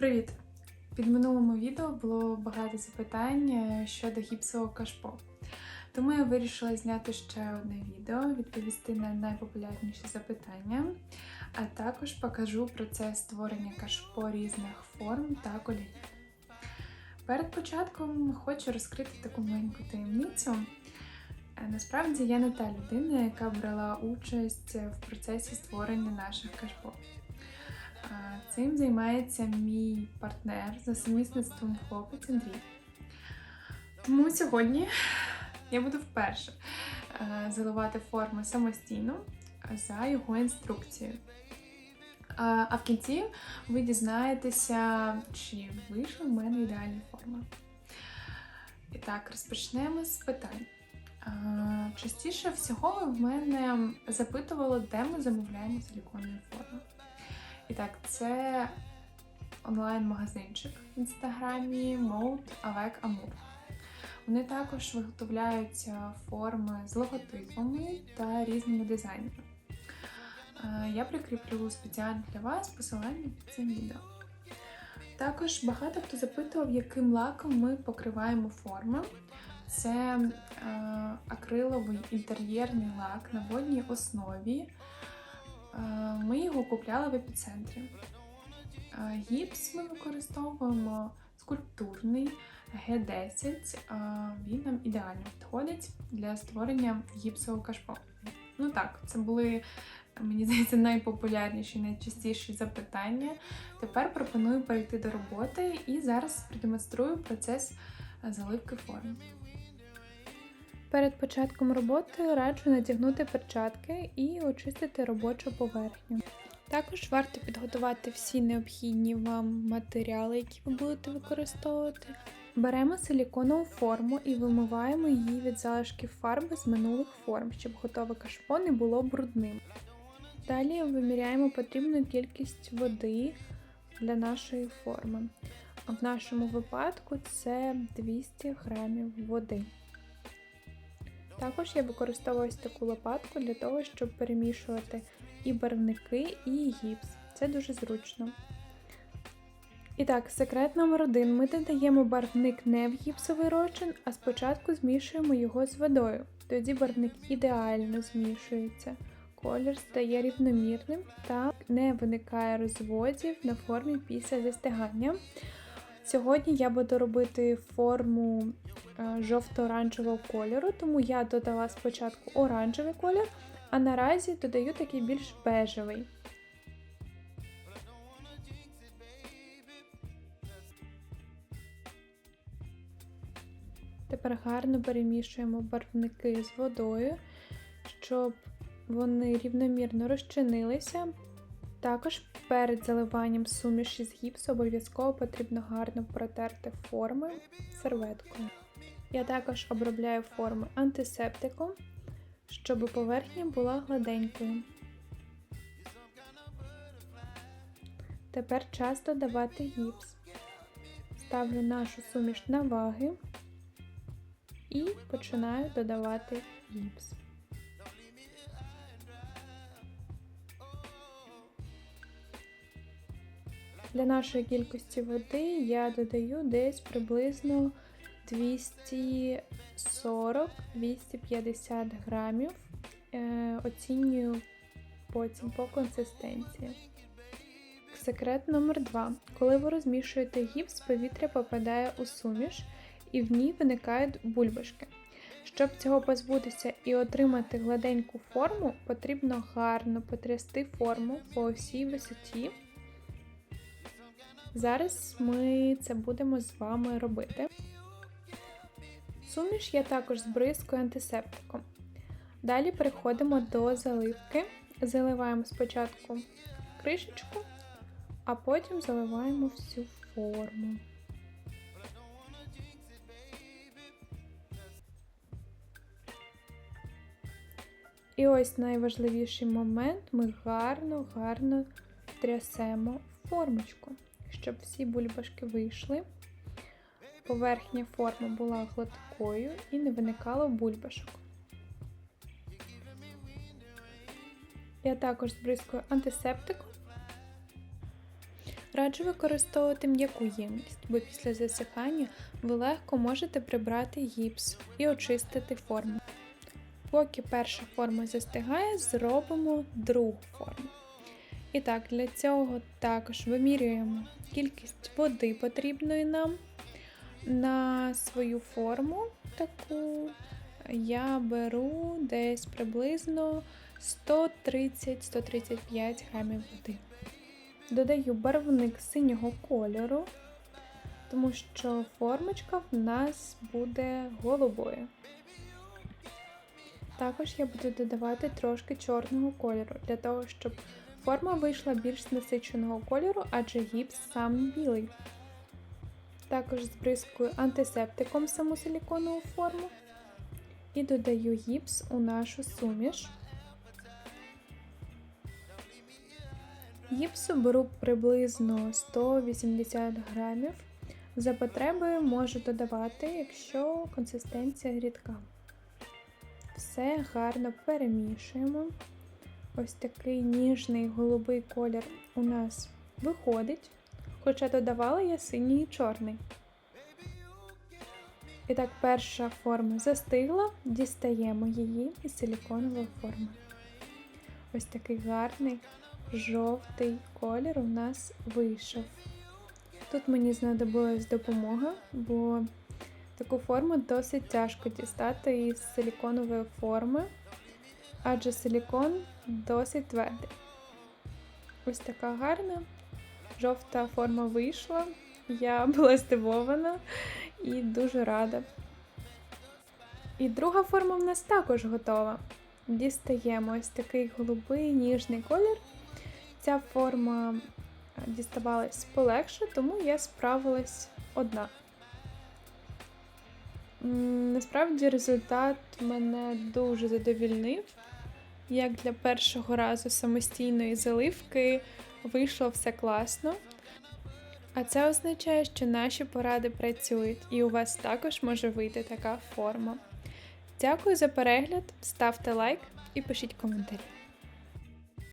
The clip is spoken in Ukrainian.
Привіт! Під минулому відео було багато запитань е, щодо гіпсового кашпо. Тому я вирішила зняти ще одне відео, відповісти на найпопулярніші запитання, а також покажу процес створення кашпо різних форм та кольорів. Перед початком хочу розкрити таку маленьку таємницю. Е, Насправді я не та людина, яка брала участь в процесі створення наших кашпо. Цим займається мій партнер за сумісництвом хлопець Андрій. Тому сьогодні я буду вперше е, заливати форми самостійно за його інструкцією. А в кінці ви дізнаєтеся, чи вийшла в мене ідеальна форма. І так, розпочнемо з питань. Частіше всього в мене запитувало, де ми замовляємо силіконові форми. І так, це онлайн-магазинчик в інстаграмі Mode Avec Amour. Вони також виготовляються форми з логотипами та різними дизайнами. Е, Я прикріплю спеціально для вас посилання під цим відео. Також багато хто запитував, яким лаком ми покриваємо форми. Це е, акриловий інтер'єрний лак на водній основі. Е, Ми його купляли в епіцентрі. Е, Гіпс ми використовуємо скульптурний Г10. Е, Він нам ідеально підходить для створення гіпсового кашпо. Ну так, це були, мені здається, найпопулярніші, найчастіші запитання. Тепер пропоную перейти до роботи і зараз продемонструю процес заливки форм. Перед початком роботи раджу надягнути перчатки і очистити робочу поверхню. Також варто підготувати всі необхідні вам матеріали, які ви будете використовувати. Беремо силіконову форму і вимиваємо її від залишків фарби з минулих форм, щоб готове кашпо не було брудним. Далі виміряємо потрібну кількість води для нашої форми. В нашому випадку це 200 грамів води. Також я використовую таку лопатку для того, щоб перемішувати і барвники, і гіпс. Це дуже зручно. І так, секрет номер один. Ми додаємо барвник не в гіпсовий розчин, а спочатку змішуємо його з водою. Тоді барвник ідеально змішується. Колір стає рівномірним та не виникає розводів на формі після застигання. Сьогодні я буду робити форму е, жовто-оранжевого кольору, тому я додала спочатку оранжевий колір, а наразі додаю такий більш бежевий. Тепер гарно перемішуємо барвники з водою, щоб вони рівномірно розчинилися. Також перед заливанням суміші з гіпсу обов'язково потрібно гарно протерти форми серветкою. Я також обробляю форми антисептиком, щоб поверхня була гладенькою. Тепер час додавати гіпс. Ставлю нашу суміш на ваги і починаю додавати гіпс. Для нашої кількості води я додаю десь приблизно 240-250 грамів. Е, оцінюю потім по консистенції. Секрет номер 2. Коли ви розмішуєте гіпс, повітря попадає у суміш і в ній виникають бульбашки. Щоб цього позбутися і отримати гладеньку форму, потрібно гарно потрясти форму по всій висоті. Зараз ми це будемо з вами робити. Суміш я також збризкую антисептиком. Далі переходимо до заливки. Заливаємо спочатку кришечку, а потім заливаємо всю форму. І ось найважливіший момент ми гарно-гарно трясемо формочку щоб всі бульбашки вийшли. Поверхня форми була гладкою і не виникало бульбашок. Я також збризкую антисептиком. Раджу використовувати м'яку ємність, бо після засихання ви легко можете прибрати гіпс і очистити форму. Поки перша форма застигає, зробимо другу форму. І так, для цього також вимірюємо кількість води потрібної нам на свою форму таку. Я беру десь приблизно 130-135 грамів води. Додаю барвник синього кольору, тому що формочка в нас буде голубою. Також я буду додавати трошки чорного кольору, для того, щоб форма вийшла більш насиченого кольору, адже гіпс сам білий. Також збризкую антисептиком саму силіконову форму і додаю гіпс у нашу суміш. Гіпсу беру приблизно 180 грамів. За потреби можу додавати, якщо консистенція рідка. Все гарно перемішуємо. Ось такий ніжний голубий колір у нас виходить, хоча додавала я синій і чорний. І так, перша форма застигла, дістаємо її із силіконової форми. Ось такий гарний жовтий колір у нас вийшов. Тут мені знадобилась допомога, бо таку форму досить тяжко дістати із силіконової форми, адже силікон досить твердий. Ось така гарна жовта форма вийшла. Я була здивована і дуже рада. І друга форма в нас також готова. Дістаємо ось такий голубий ніжний колір. Ця форма діставалась полегше, тому я справилась одна. Насправді результат мене дуже задовільнив. Як для першого разу самостійної заливки вийшло все класно. А це означає, що наші поради працюють, і у вас також може вийти така форма. Дякую за перегляд, ставте лайк і пишіть коментарі.